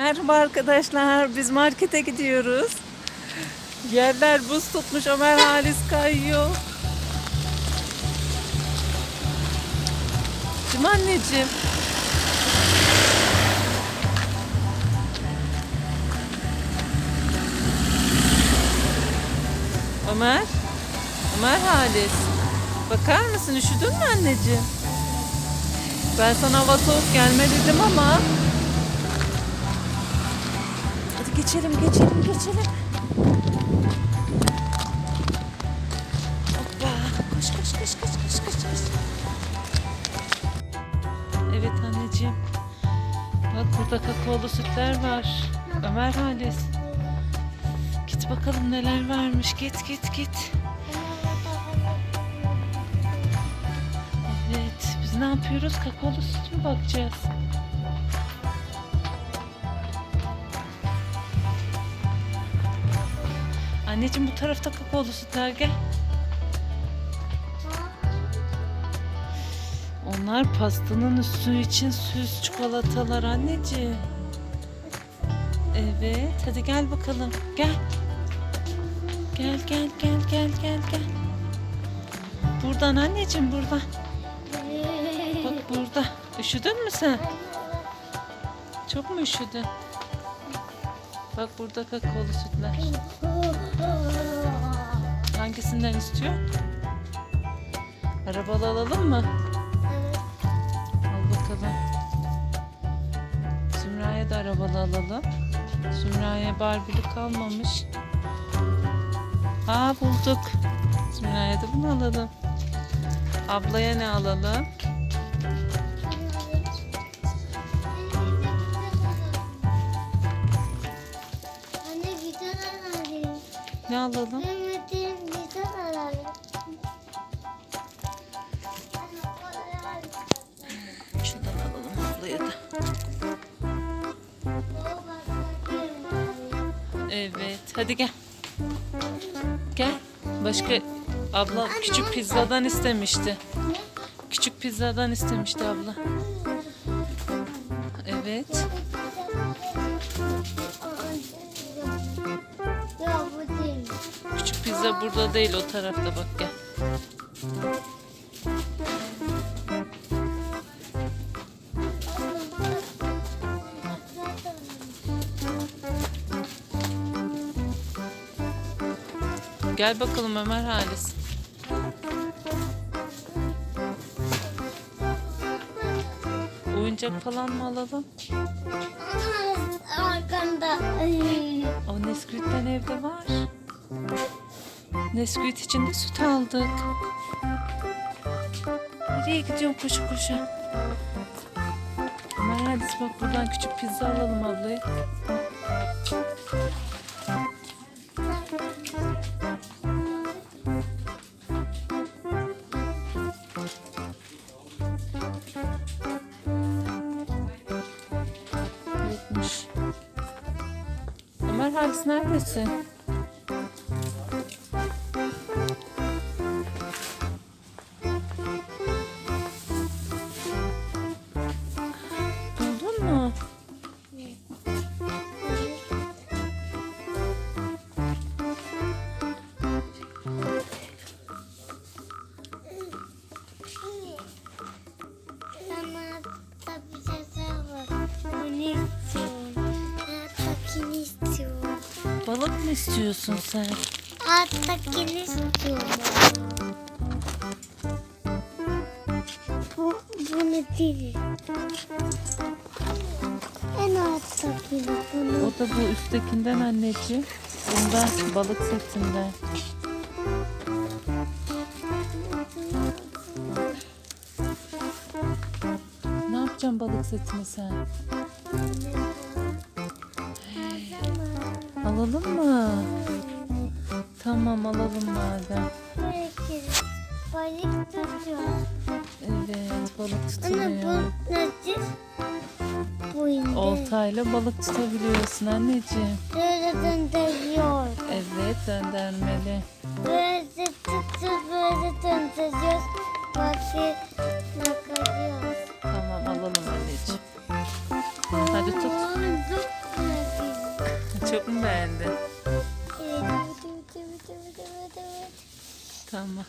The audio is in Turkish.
Merhaba arkadaşlar. Biz markete gidiyoruz. Yerler buz tutmuş. Ömer Halis kayıyor. Mi anneciğim? Ömer. Ömer Halis. Bakar mısın? Üşüdün mü anneciğim? Ben sana hava soğuk gelme dedim ama. Geçelim, geçelim, geçelim. Hoppa. Koş, koş, koş, koş, koş, koş, koş. Evet anneciğim. Bak burada kakaolu sütler var. Ömer Halis. Git bakalım neler varmış. Git, git, git. Evet, biz ne yapıyoruz? Kakaolu süt mü bakacağız? Anneciğim bu tarafta kakaolu sütler gel. Onlar pastanın üstü için süs çikolatalar anneciğim. Evet, hadi gel bakalım. Gel. Gel, gel, gel, gel, gel, gel. Buradan anneciğim, buradan. Bak burada. Üşüdün mü sen? Çok mu üşüdün? Bak burada kakaolu sütler. Hangisinden istiyor? Arabalı alalım mı? Al bakalım. Zümra'ya da arabalı alalım. Zümra'ya Barbie'li kalmamış. Aa bulduk. Zümra'ya da bunu alalım. Ablaya ne alalım? Anne güzel alalım. Ne alalım? Evet, hadi gel. Gel. Başka abla küçük pizzadan istemişti. Küçük pizzadan istemişti abla. Evet. Küçük pizza burada değil o tarafta bak gel. Gel bakalım Ömer Halis. Oyuncak falan mı alalım? Arkanda. Ay. O Nesquik'ten evde var. Nesquik için de süt aldık. Nereye gidiyorum koşu koşu? Ömer Halis bak buradan küçük pizza alalım ablaya. Ömer Halis neredesin? Mı istiyorsun sen? Alttakini istiyorum. Bu, bunu değil. En alttakini bunu. O da bu üsttekinden anneciğim. Bundan balık setinden. Ne yapacaksın balık setini sen? Alalım mı? Tamam alalım madem. Balık tutuyor. Evet balık Anne tutuluyor. bu nedir? Bu. Oltayla balık tutabiliyorsun anneciğim. Böyle döndürüyor. Evet döndürmeli. Böyle tutup böyle döndürüyoruz. Bakı nakalıyoruz. Tamam alalım anneciğim. Hadi tut. Çok mu beğendin? Evet, evet, evet, evet, evet. Tamam.